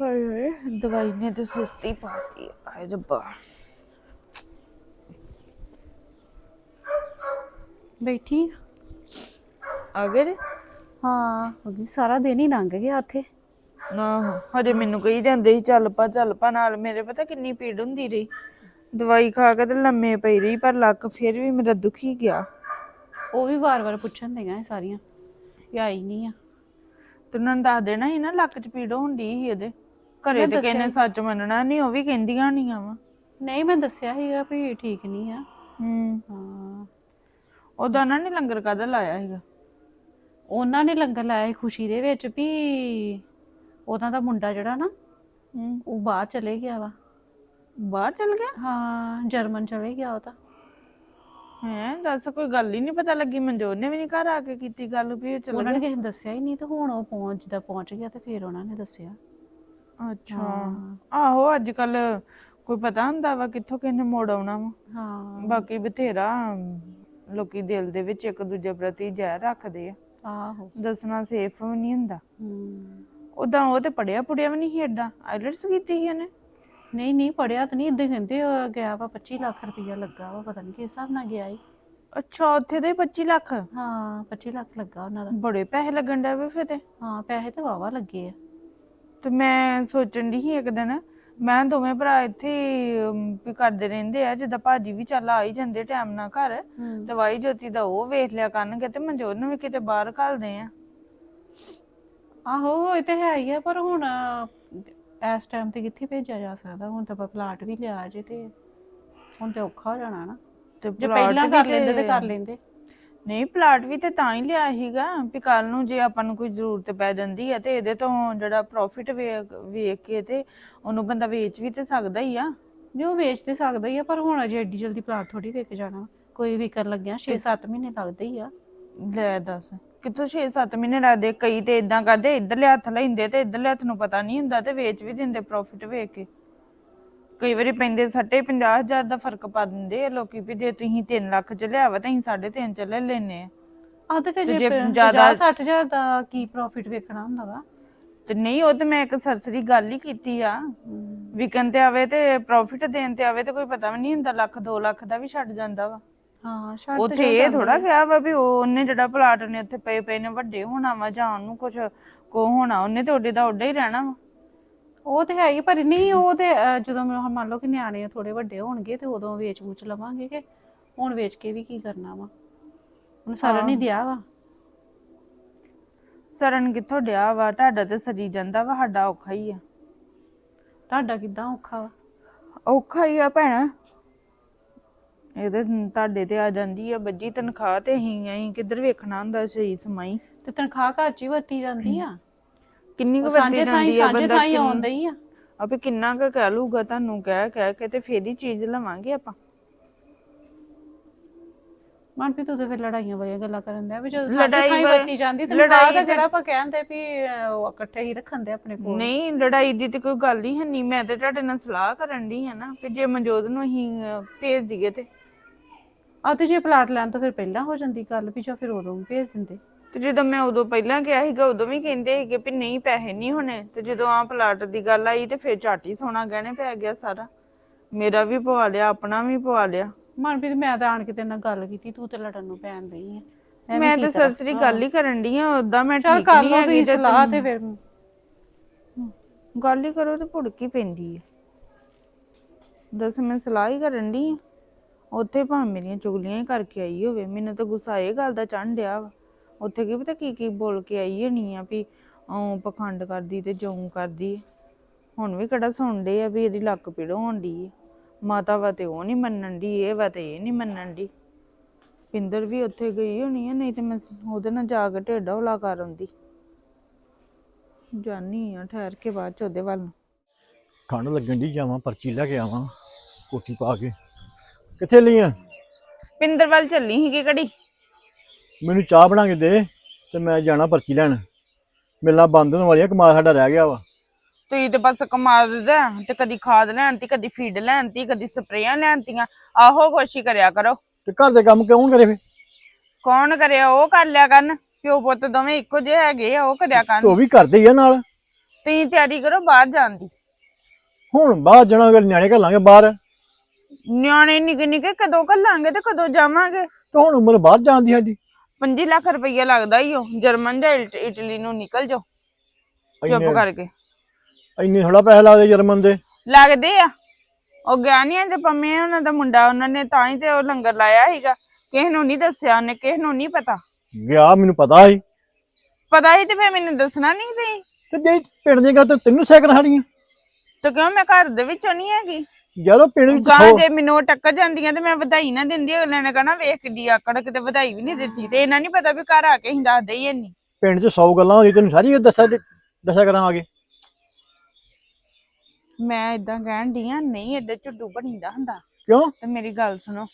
ਹਾਏ ਦਵਾਈ ਨੇ ਤੇ ਸੁਸਤੀ ਪਾਤੀ ਆਏ ਰੱਬਾ। ਬੈਠੀ ਆ। ਗਏ ਰੇ? ਹਾਂ ਹੋ ਗਈ। ਸਾਰਾ ਦਿਨ ਹੀ ਲੰਘ ਗਿਆ ਉੱਥੇ। ਨਾ ਹਜੇ ਮੈਨੂੰ ਕਹੀ ਜਾਂਦੇ ਸੀ ਚੱਲ ਪਾ ਚੱਲ ਪਾ ਨਾਲ ਮੇਰੇ ਪਤਾ ਕਿੰਨੀ ਪੀੜ ਹੁੰਦੀ ਰਹੀ। ਦਵਾਈ ਖਾ ਕੇ ਤੇ ਲੰਮੇ ਪਈ ਰਹੀ ਪਰ ਲੱਕ ਫਿਰ ਵੀ ਮੇਰਾ ਦੁਖੀ ਗਿਆ। ਉਹ ਵੀ ਵਾਰ-ਵਾਰ ਪੁੱਛਣ ਦੇਗਾ ਇਹ ਸਾਰੀਆਂ ਕਿ ਆਈ ਨਹੀਂ ਆ। ਤੇ ਉਹਨਾਂ ਨੂੰ ਦੱਸ ਦੇਣਾ ਸੀ ਨਾ ਲੱਕ 'ਚ ਪੀੜ ਹੁੰਦੀ ਸੀ ਇਹਦੇ। ਘਰੇ ਮੈਂ ਤੇ ਕਹਿੰਨੇ ਸੱਚ ਮੰਨਣਾ ਨਹੀਂ ਉਹ ਵੀ ਕਹਿੰਦੀਆਂ ਨਹੀਂ ਆਵਾਂ ਨਹੀਂ ਮੈਂ ਦੱਸਿਆ ਸੀਗਾ ਵੀ ਠੀਕ ਨਹੀਂ ਆ। ਹੂੰ। ਹਾਂ। ਉਹਦਾ ਨਾ ਨਹੀਂ ਲੰਗਰ ਕਾਦਾ ਲਾਇਆ ਸੀਗਾ? ਉਹਨਾਂ ਨੇ ਲੰਗਰ ਲਾਇਆ ਸੀ ਖੁਸ਼ੀ ਦੇ ਵਿੱਚ ਵੀ ਉਹਨਾਂ ਦਾ ਮੁੰਡਾ ਜਿਹੜਾ ਨਾ ਹੂੰ। ਉਹ ਬਾਹਰ ਚਲੇ ਗਿਆ ਵਾ। ਬਾਹਰ ਚਲ ਗਿਆ? ਹਾਂ ਜਰਮਨ ਚਲੇ ਗਿਆ ਉਹ ਤਾਂ। ਹੈ ਦੱਸ ਕੋਈ ਗੱਲ ਹੀ ਨਹੀਂ ਪਤਾ ਲੱਗੀ। ਮਨਜੋਤ ਨੇ ਵੀ ਨਹੀਂ ਘਰ ਆ ਕੇ ਕੀਤੀ ਗੱਲ ਵੀ ਉਹ ਚਲ ਉਹਨਾਂ ਨੇ ਕਿਸੇ ਨੂੰ ਦੱਸਿਆ ਹੀ ਨਹੀਂ ਤੇ ਹੁਣ ਉਹ ਪਹੁੰਚ ਜਿੱਦਾਂ ਪਹੁੰਚ ਗਿਆ ਤੇ ਫਿਰ ਉਹਨਾਂ ਨੇ ਦੱਸਿਆ। ਅੱਛਾ। ਆਹੋ ਅੱਜ ਕੱਲ ਕੋਈ ਪਤਾ ਹੁੰਦਾ ਵਾ ਕਿੱਥੋਂ ਕਿਹਨੇ ਮੋੜ ਆਉਣਾ ਵਾ। ਹਾਂ। ਬਾਕੀ ਬਥੇਰਾ ਲੋਕੀ ਦਿਲ ਦੇ ਵਿੱਚ ਇੱਕ ਦੂਜੇ ਪ੍ਰਤੀ ਜ਼ਹਿਰ ਰੱਖਦੇ ਆ। ਆਹੋ। ਦੱਸਣਾ ਸੇਫ ਵੀ ਨਹੀਂ ਹੁੰਦਾ। ਹੂੰ। ਉਦਾਂ ਉਹ ਤੇ ਪੜਿਆ ਪੁੜਿਆ ਵੀ ਨਹੀਂ ਸੀ ਏਡਾ ਆਈਲਟਸ ਕੀਤੀ ਸੀ ਉਹਨੇ। ਨਹੀਂ ਨਹੀਂ ਪੜਿਆ ਤਾਂ ਨਹੀਂ। ਇਦਾਂ ਕਹਿੰਦੇ ਉਹ ਗਿਆ ਵਾ 25 ਲੱਖ ਰੁਪਇਆ ਲੱਗਾ ਵਾ ਪਤਾ ਨਹੀਂ ਕਿਸ ਹਿਸਾਬ ਨਾਲ ਗਿਆ ਈ। ਅੱਛਾ ਉੱਥੇ ਦੇ 25 ਲੱਖ? ਹਾਂ 25 ਲੱਖ ਲੱਗਾ ਉਹਨਾਂ ਦਾ। ਬੜੇ ਪੈਸੇ ਲੱਗਣ ਡੇ ਵੇ ਫਿਰ ਤੇ। ਹਾਂ ਪੈਸੇ ਤਾਂ ਵਾਵਾ ਲੱਗੇ ਆ। ਤੇ ਮੈਂ ਸੋਚਣ ਦੀ ਸੀ ਇੱਕ ਦਿਨ ਮੈਂ ਦੋਵੇਂ ਭਰਾ ਇੱਥੇ ਹੀ, ਅਮ, ਵੀ ਕਰਦੇ ਰਹਿੰਦੇ ਆ ਜਿੱਦਾਂ ਭਾਜੀ ਵੀ ਚੱਲ ਆ ਹੀ ਜਾਂਦੇ ਟਾਈਮ ਨਾਲ ਘਰ ਤੇ ਵਾਈ ਜੋਤੀ ਦਾ ਉਹ ਵੇਖ ਲਿਆ ਕਰਨਗੇ ਤੇ ਮਨਜੋਤ ਨੂੰ ਵੀ ਕਿਤੇ ਬਾਹਰ ਘੱਲਦੇ ਆ। ਆਹੋ ਇਹ ਤੇ ਹੈ ਹੀ ਆ ਪਰ ਹੁਣ ਇਸ ਟਾਈਮ ਤੇ ਕਿੱਥੇ ਭੇਜਿਆ ਜਾ ਸਕਦਾ? ਹੁਣ ਤਾਂ ਆਪਾਂ ਪਲਾਟ ਵੀ ਲਿਆ ਜੇ ਤੇ ਹੁਣ ਤੇ ਔਖਾ ਹੋ ਜਾਣਾ ਨਾ। ਤੇ ਜੇ ਪਹਿਲਾਂ ਵੀ ਕਰ ਲੈਂਦੇ ਤੇ ਕਰ ਲੈਂਦੇ। ਨਹੀਂ ਪਲਾਟ ਵੀ ਤੇ ਤਾਂ ਹੀ ਲਿਆ ਸੀਗਾ ਵੀ ਕੱਲ ਨੂੰ ਜੇ ਆਪਾਂ ਨੂੰ ਕੋਈ ਜ਼ਰੂਰਤ ਪੈ ਜਾਂਦੀ ਹੈ ਤੇ ਇਹਦੇ ਤੋਂ ਜਿਹੜਾ ਪ੍ਰੋਫਿਟ ਵੇਖ ਕੇ ਤੇ ਉਹਨੂੰ ਬੰਦਾ ਵੇਚ ਵੀ ਤੇ ਸਕਦਾ ਹੀ ਆ। ਜੇ ਉਹ ਵੇਚ ਤੇ ਸਕਦਾ ਹੀ ਆ ਪਰ ਹੁਣ ਅਜੇ ਏਡੀ ਜਲਦੀ ਪਲਾਟ ਥੋੜੀ ਵੇਚ ਜਾਣਾ। ਕੋਈ ਵੀ ਕਰਨ ਲੱਗਿਆ 6-7 ਮਹੀਨੇ ਲੱਗਦੇ ਹੀ ਆ। ਲੈ ਦੱਸ ਕਿੱਥੋਂ 6-7 ਮਹੀਨੇ ਲੱਗਦੇ? ਕਈ ਤੇ ਇਦਾਂ ਕਰਦੇ ਇੱਧਰਲੇ ਹੱਥ ਲੈਂਦੇ ਤੇ ਇੱਧਰਲੇ ਹੱਥ ਨੂੰ ਪਤਾ ਨਹੀਂ ਹੁੰਦਾ ਤੇ ਵੇਚ ਵੀ ਦਿੰਦੇ ਪ੍ਰੋਫਿਟ ਵੇਖ ਕੇ। ਕਈ ਵਾਰੀ ਪੈਂਦੇ ਸੱਟੇ 50000 ਦਾ ਫ਼ਰਕ ਪਾ ਦਿੰਦੇ ਆ ਲੋਕੀ ਵੀ ਜੇ ਤੁਸੀਂ 3 ਲੱਖ ਚ ਲਿਆਵਾ ਤਾਂ ਅਸੀਂ 3.5 ਚ ਲੈ ਲੈਨੇ ਆ। ਆ ਤੇ ਫਿਰ ਤੇ ਜੇ ਜੇ ਜ਼ਿਆਦਾ- 50 ਹਜ਼ਾਰ ਦਾ ਕੀ ਪ੍ਰੋਫਿਟ ਵੇਖਣਾ ਹੁੰਦਾ ਵਾ? ਤੇ ਨਹੀਂ ਉਹ ਤੇ ਮੈਂ ਇੱਕ ਸਰਸਰੀ ਗੱਲ ਹੀ ਕੀਤੀ ਆ। ਵਿਕਣ ਤੇ ਆਵੇ ਤੇ ਪ੍ਰੋਫਿਟ ਦੇਣ ਤੇ ਆਵੇ ਤੇ ਕੋਈ ਪਤਾ ਵੀ ਨਹੀਂ ਹੁੰਦਾ ਲੱਖ 2 ਲੱਖ ਦਾ ਵੀ ਛੱਡ ਜਾਂਦਾ ਵਾ। ਹਾਂ ਛੱਡ ਉੱਥੇ ਇਹ ਥੋੜਾ ਗਿਆ ਵਾ ਵੀ ਉਹ ਉਹਨੇ ਜਿਹੜਾ ਪਲਾਟ ਨੇ ਉੱਥੇ ਪਏ ਪਏ ਨੇ ਵੱਡੇ ਹੋਣਾ ਵਾ ਜਾਂ ਉਹਨੂੰ ਕੁਝ ਕੋ ਹੋਣਾ ਉਹਨੇ ਤੇ ਓਡੇ ਦਾ ਓਡਾ ਹੀ ਰਹਿਣਾ ਵਾ। ਉਹ ਤੇ ਹੈ ਹੀ ਪਰ ਨਹੀਂ ਉਹ ਤੇ ਅਹ, ਜਦੋਂ ਮੈਂ ਮੰਨ ਲਓ ਕਿ ਨਿਆਣੇ ਥੋੜੇ ਵੱਡੇ ਹੋਣਗੇ ਤੇ ਉਦੋਂ ਵੇਚ ਵੂਚ ਲਵਾਂਗੇ ਕਿ ਹੁਣ ਵੇਚ ਕੇ ਵੀ ਕੀ ਕਰਨਾ ਵਾ? ਹੁਣ ਸਾਰਾ ਨਹੀਂ ਦਿਆ ਵਾ। ਸਰਨ ਕਿੱਥੋਂ ਡਿਆ ਵਾ? ਤੁਹਾਡਾ ਤੇ ਸਰੀ ਜਾਂਦਾ ਵਾ ਸਾਡਾ ਔਖਾ ਹੀ ਆ। ਤੁਹਾਡਾ ਕਿਦਾਂ ਔਖਾ ਵਾ? ਔਖਾ ਹੀ ਆ ਭੈਣਾ। ਇਹਦੇ ਤੁਹਾਡੇ ਤੇ ਆ ਜਾਂਦੀ ਆ ਬੱਜੀ ਤਨਖਾਹ ਤੇ ਅਸੀਂ ਅਸੀਂ ਕਿੱਧਰ ਵੇਖਣਾ ਹੁੰਦਾ ਸਹੀ ਸਮਾਈ। ਤੇ ਤਨਖਾਹ ਘਰ ਚ ਹੀ ਵਰਤੀ ਜਾਂਦੀ ਆ? ਕਿੰਨੀ ਕੁ ਥਾਈ ਜਾਂਦੀ ਆ ਸਾਂਝੇ ਬੰਦਾ ਥਾਈ ਕਿੰਨੀ- ਆਉਂਦਾ ਹੀ ਆ। ਆਪੇ ਕਿੰਨਾ ਕੁ ਕਹਿ ਲੂਗਾ ਤੁਹਾਨੂੰ ਕਹਿ ਕਹਿ ਕੇ ਤੇ ਫੇਰ ਹੀ ਚੀਜ਼ ਲਵਾਂਗੇ ਆਪਾਂ। ਮਨਪ੍ਰੀਤ ਤੂੰ ਤੇ ਫਿਰ ਲੜਾਈਆਂ ਵਾਲੀਆਂ ਗੱਲਾਂ ਕਰਨ ਦਿਆ ਵੀ ਜਦੋਂ ਸਾਂਝੇ ਲੜਾਈ ਵਰਤੀ ਜਾਂਦੀ ਲੜਾਈ ਤਨਖਾਹ ਦਾ ਤੇ- ਕਿਹੜਾ ਆਪਾਂ ਕਹਿੰਦੇ ਵੀ ਅਹ, ਉਹ ਇਕੱਠੇ ਹੀ ਰੱਖਣ ਦੇ ਆਪਣੇ ਕੋਲ? ਨਹੀਂ ਲੜਾਈ ਦੀ ਤੇ ਕੋਈ ਗੱਲ ਹੀ ਹੈ ਨਹੀਂ। ਮੈਂ ਤੇ ਤੁਹਾਡੇ ਨਾਲ ਸਲਾਹ ਕਰਨ ਦੀ ਆ ਨਾ ਕਿ ਜੇ ਮਨਜੋਤ ਨੂੰ ਅਸੀਂ ਅਹ, ਭੇਜ ਦਈਏ ਤੇ। ਆ ਤੇ ਜੇ ਪਲਾਟ ਲੈਣ ਤੋਂ ਫਿਰ ਪਹਿਲਾਂ ਹੋ ਜਾਂਦੀ ਗੱਲ ਵੀ ਜਾਂ ਫਿਰ ਉਦੋਂ ਭੇਜ ਦਿੰਦੇ? ਤੇ ਜਦੋਂ ਮੈਂ ਉਦੋਂ ਪਹਿਲਾਂ ਕਿਹਾ ਸੀਗਾ ਉਦੋਂ ਵੀ ਕਹਿੰਦੇ ਸੀਗੇ ਵੀ ਨਹੀਂ ਪੈਸੇ ਨਹੀਂ ਹੋਣੇ। ਤੇ ਜਦੋਂ ਆ ਪਲਾਟ ਦੀ ਗੱਲ ਆਈ ਤੇ ਫਿਰ ਝਾਟੀ ਸੋਨਾ ਗਹਿਣੇ ਪੈ ਗਿਆ ਸਾਰਾ। ਮੇਰਾ ਵੀ ਪਵਾ ਲਿਆ ਆਪਣਾ ਵੀ ਪਵਾ ਲਿਆ। ਮਨਪ੍ਰੀਤ ਮੈਂ ਤਾਂ ਆਣ ਕੇ ਤੇਰੇ ਨਾਲ ਗੱਲ ਕੀਤੀ ਤੂੰ ਤੇ ਲੜਨ ਨੂੰ ਪੈਣ ਦਈ ਆ। ਮੈਂ ਤਾਂ ਸਰਸਰੀ ਗੱਲ ਹੀ। ਕਰਨ ਦੀ ਆ ਉਦਾਂ ਮੈਂ ਚਲ ਠੀਕ ਕਰ ਨਹੀਂ ਲਓ ਹੈਗੀ ਤੁਸੀਂ ਤੇ ਸਲਾਹ ਤੇ ਫਿਰ। ਗੱਲ ਹੀ ਕਰੋ ਤੇ ਭੁੜਕੀ ਪੈਂਦੀ ਹੈ ਦੱਸ ਮੈਂ ਸਲਾਹ ਹੀ ਕਰਨ ਦੀ ਆ। ਉੱਥੇ ਭਾਵੇਂ ਮੇਰੀਆਂ ਚੁਗਲੀਆਂ ਹੀ ਕਰਕੇ ਆਈ ਹੋਵੇ ਮੈਨੂੰ ਤਾਂ ਗੁੱਸਾ ਇਹ ਗੱਲ ਦਾ ਚੜ੍ਹਨ ਡਿਆ ਵਾ। ਉੱਥੇ ਕੀ ਪਤਾ ਕੀ ਕੀ ਬੋਲ ਕੇ ਆਈ ਹੋਣੀ ਆ ਵੀ ਉਹ ਪਖੰਡ ਕਰਦੀ ਤੇ ਜਉਂ ਕਰਦੀ। ਹੁਣ ਵੀ ਕਿਹੜਾ ਸੁਣਦੇ ਆ ਵੀ ਇਹਦੀ ਲੱਕ ਪੀੜ ਹੋਣ ਦੀ ਹੈ ਮਾਤਾ ਵਾ ਤੇ ਉਹ ਨਹੀਂ ਮੰਨਣ ਦੀ ਇਹ ਵਾ ਤੇ ਇਹ ਨਹੀਂ ਮੰਨਣ ਦੀ ਪਿੰਦਰ ਵੀ ਉੱਥੇ ਗਈ ਹੋਣੀ ਆ ਨਹੀਂ ਤੇ ਮੈਂ ਉਹਦੇ ਨਾਲ ਜਾ ਕੇ ਢੇਡਾ ਹੌਲਾ ਕਰ ਆਉਂਦੀ। ਜਾਨੀ ਆ ਠਹਿਰ ਕੇ ਬਾਅਦ ਚ ਉਹਦੇ ਵੱਲ। ਨੂੰ ਠੰਡ ਲੱਗਣ ਦੀ ਜਾਵਾਂ ਪਰਚੀ ਲੈ ਕੇ ਆਵਾਂ ਕੋਟੀ ਪਾ ਕੇ। ਕਿੱਥੇ ਲਈ ਆ? ਪਿੰਦਰ ਵੱਲ ਚੱਲੀ ਸੀਗੀ ਘੜੀ। ਮੈਨੂੰ ਚਾਹ ਬਣਾ ਕੇ ਦੇ ਤੇ ਮੈਂ ਜਾਣਾ ਪਰਚੀ ਲੈਣ। ਮਿਲਣਾ ਬੰਦ ਹੋਣ ਵਾਲੀ ਆ ਕਮਾਲ ਸਾਡਾ ਰਹਿ ਗਿਆ ਵਾ। ਤੁਸੀਂ ਤੇ ਬਸ ਕਮਾ ਦਿੰਦਾ ਤੇ ਕਦੀ ਖਾਦ ਲੈਣਤੀ ਕਦੀ ਫੀਡ ਲੈਣਤੀ ਕਦੀ ਸਪਰੇਆਂ ਲੈਣਤੀਆਂ ਆਹੋ ਕੋਸ਼ਿਸ਼ ਕਰਿਆ ਕਰੋ। ਤੇ ਘਰ ਦੇ ਕੰਮ ਕਿਉਂ ਕਰੇ ਫੇ? ਕੌਣ ਕਰਿਆ ਉਹ ਕਰ ਲਿਆ ਕਰਨ ਪਿਓ ਪੁੱਤ ਦੋਵੇਂ ਇੱਕੋ ਜਿਹੇ ਹੈਗੇ ਆ ਉਹ ਕਰਿਆ ਕਰਨ। ਉਹ ਵੀ ਕਰਦੇ ਹੀ ਆ ਨਾਲ। ਤੁਸੀਂ ਤਿਆਰੀ ਕਰੋ ਬਾਹਰ ਜਾਣ ਦੀ। ਹੁਣ ਬਾਹਰ ਜਾਣਾ ਅਗਰ ਨਿਆਣੇ ਘੱਲਾਂਗੇ ਬਾਹਰ। ਨਿਆਣੇ ਨਿੱਕੇ ਨਿੱਕੇ ਕਦੋਂ ਘੱਲਾਂਗੇ ਤੇ ਕਦੋਂ ਜਾਵਾਂਗੇ? ਤੇ ਹੁਣ ਉਮਰ ਬਾਹਰ ਜਾਣ ਦੀ ਸਾਡੀ। 5 ਲੱਖ ਰੁਪਈਆ ਲੱਗਦਾ ਹੀ ਉਹ ਜਰਮਨ ਜਾਂ ਇਟ- ਇਟਲੀ ਨੂੰ ਨਿਕਲ ਜਾਓ ਚੁੱਪ ਇੰਨੇ- ਕਰਕੇ। ਇੰਨੇ ਥੋੜਾ ਪੈਸੇ ਲੱਗਦੇ ਜਰਮਨ ਦੇ? ਲੱਗਦੇ ਆ। ਉਹ ਗਿਆ ਨੀ ਅੱਜ ਪੰਮੇ ਉਹਨਾਂ ਦਾ ਮੁੰਡਾ ਉਹਨਾਂ ਨੇ ਤਾਂ ਹੀ ਤੇ ਉਹ ਲੰਗਰ ਲਾਇਆ ਸੀਗਾ। ਕਿਸੇ ਨੂੰ ਨਹੀਂ ਦੱਸਿਆ ਉਹਨੇ ਕਿਸੇ ਨੂੰ ਨਹੀਂ ਪਤਾ। ਗਿਆ ਮੈਨੂੰ ਪਤਾ ਸੀ। ਪਤਾ ਹੀ ਤੇ ਫੇਰ ਮੈਨੂੰ ਦੱਸਣਾ ਨਹੀਂ ਤੇ ਤੇ ਜੇ ਪਿੰਡ ਦੀਆਂ ਗੱਲ ਤੇ ਤੈਨੂੰ ਸਾਈਕਲ ਸਾੜੀਆਂ ਤੇ ਕਿਉਂ ਮੈਂ ਘਰ ਦੇ ਵਿੱਚੋਂ ਨਹੀਂ ਹੈਗੀ? ਜਦੋਂ ਪਿੰਡ ਵਿੱਚ ਗਾਂ ਜੇ ਮੈਨੂੰ ਉਹ ਟੱਕਰ ਜਾਂਦੀਆਂ ਤੇ ਮੈਂ ਵਧਾਈ ਨਾ ਦਿੰਦੀ ਅਗਲੇ ਨੇ ਕਹਣਾ ਵੇਖ ਕਿੱਡੀ ਆਕੜ ਕਿਤੇ ਵਧਾਈ ਵੀ ਨਹੀਂ ਦਿੱਤੀ ਤੇ ਇਹਨਾਂ ਨਹੀਂ ਪਤਾ ਵੀ ਘਰ ਆ ਕੇ ਹੀ ਦੱਸਦੇ ਹੀ ਨਹੀਂ ਪਿੰਡ 'ਚ 100 ਗੱਲਾਂ ਹੁੰਦੀਆਂ ਤੈਨੂੰ ਸਾਰੀ ਦੱਸਿਆ ਦੱਸਿਆ ਕਰਾਂਗੇ ਮੈਂ ਇਦਾਂ ਕਹਿਣ ਦੀ ਆ ਨਹੀਂ ਐਡੇ ਝੁੱਡੂ ਬਣੀਦਾ ਹੁੰਦਾ। ਕਿਉਂ? ਤੇ ਮੇਰੀ ਗੱਲ ਸੁਣੋ